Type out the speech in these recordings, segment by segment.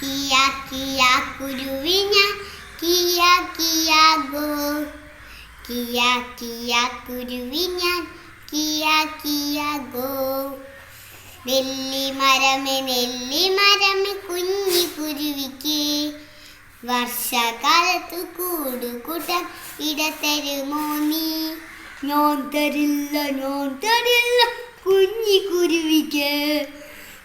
Kia കിയ കുരുവി ഞാൻ കിയ കിയ ഗോ കിയ കിയ കുരുവി ഞാൻ കിയ കിയ ഗോ നെല്ലി മരമേ നെല്ലി മരമേ കുഞ്ഞി കുരുവിക്ക്. വർഷകാലത്ത് കൂടുകൂട്ടം ഇടത്തരുമോ നീ? ഞാൻ തരില്ല ഞാൻ തരില്ല കുഞ്ഞി കുരുവിക്ക്.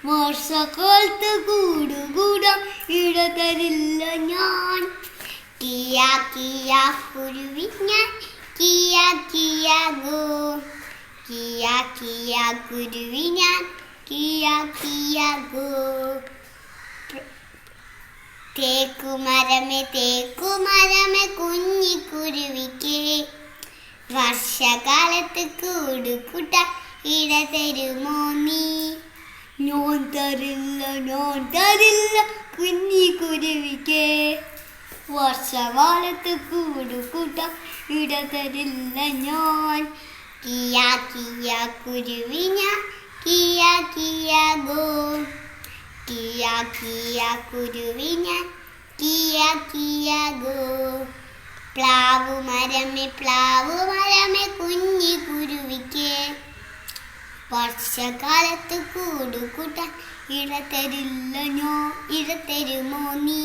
വർഷകാലത്ത് കൂടുകൂടം ഇടതരില്ല ഞാൻ. കിയ കിയ കുരുവി ഞാൻ. കിയ കിയ ഗോ കിയ കിയ കുരുവി ഞാൻ. കിയ കിയ ഗോ തേക്കുമരമേ തേക്കുമരമേ കുഞ്ഞി കുരുവിക്ക്. വർഷകാലത്ത് കൂടുകൂട്ട ഇടതരുമോ നീ? ഞാൻ തരില്ല ഞാൻ തരില്ല കുഞ്ഞി കുരുവിക്ക്. വർഷകാലത്ത് കൂടുകൂട്ട ഇട തരില്ല ഞാൻ. കിയ കിയ കുരുവി ഞാൻ കിയ കിയ ഗോ. കിയ കിയ കുരുവി ഞാൻ കിയ കിയ ഗോ. പ്ലാവു മരമേ പ്ലാവു മരമേ കുഞ്ഞി കുരുവിക്ക്. വർഷകാലത്ത് കൂടുകൂട്ട ഇടതരില്ല ഞോ ഇടതരുമോ നീ?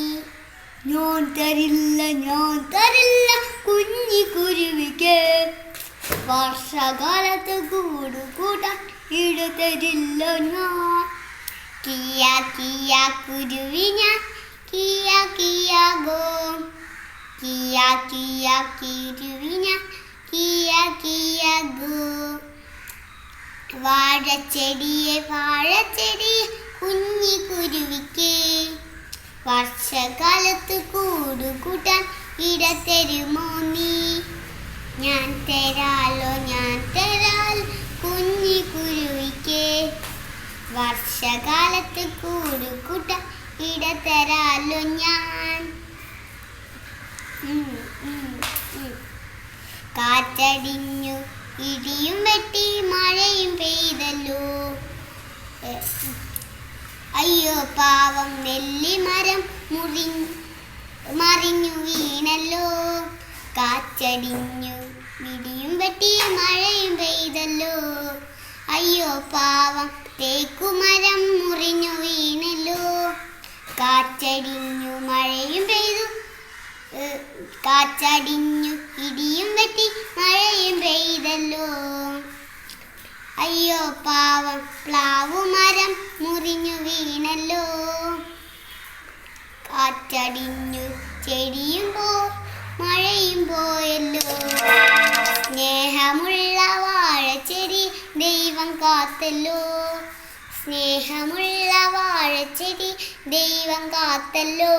ഞാൻ തരില്ല ഞാൻ തരില്ല കുഞ്ഞി കുരുവിക്ക്. വർഷകാലത്ത് കൂടുകൂട്ട ഇടതരില്ല ഞാൻ കിയ കിയ കുരുവി ഞാൻ കിയ കിയ ഗോ. കിയ കിയ കുരുവി വാഴച്ചെടിയെ വാഴച്ചെടിയെ കുഞ്ഞി കുരുവിക്ക്. വർഷകാലത്ത് കൂടുകൂട്ടാൻ ഇടത്തരുമോ നീ? ഞാൻ തരാലോ ഞാൻ തരാൽ കുഞ്ഞി കുരുവിക്ക്. വർഷകാലത്ത് കൂടുകൂട്ടാൻ ഇടത്തരാലോ ഞാൻ? ഉം, ഉം, ഉം. കാറ്റടിഞ്ഞു ഇടിയും വെട്ടി മഴയും പെയ്തല്ലോ. അയ്യോ പാവം നെല്ലിമരം മുറി മറിഞ്ഞു വീണല്ലോ. കാറ്റടിഞ്ഞു ഇടിയും വെട്ടി മഴയും പെയ്തല്ലോ. അയ്യോ പാവം തേക്കുമരം മുറിഞ്ഞു വീണല്ലോ. കാറ്റടിഞ്ഞു മഴയും പെയ്തു. കാച്ചടിഞ്ഞു ഇടിയും വെട്ടി മഴയും പെയ്തല്ലോ അയ്യോ പാവം പ്ലാവു മരം മുറിഞ്ഞു വീണല്ലോ. കാറ്റടിഞ്ഞു ചെടിയും പോ മഴയും പോയല്ലോ. സ്നേഹമുള്ള വാഴച്ചെടി ദൈവം കാത്തല്ലോ. സ്നേഹമുള്ള വാഴച്ചെടി ദൈവം കാത്തല്ലോ.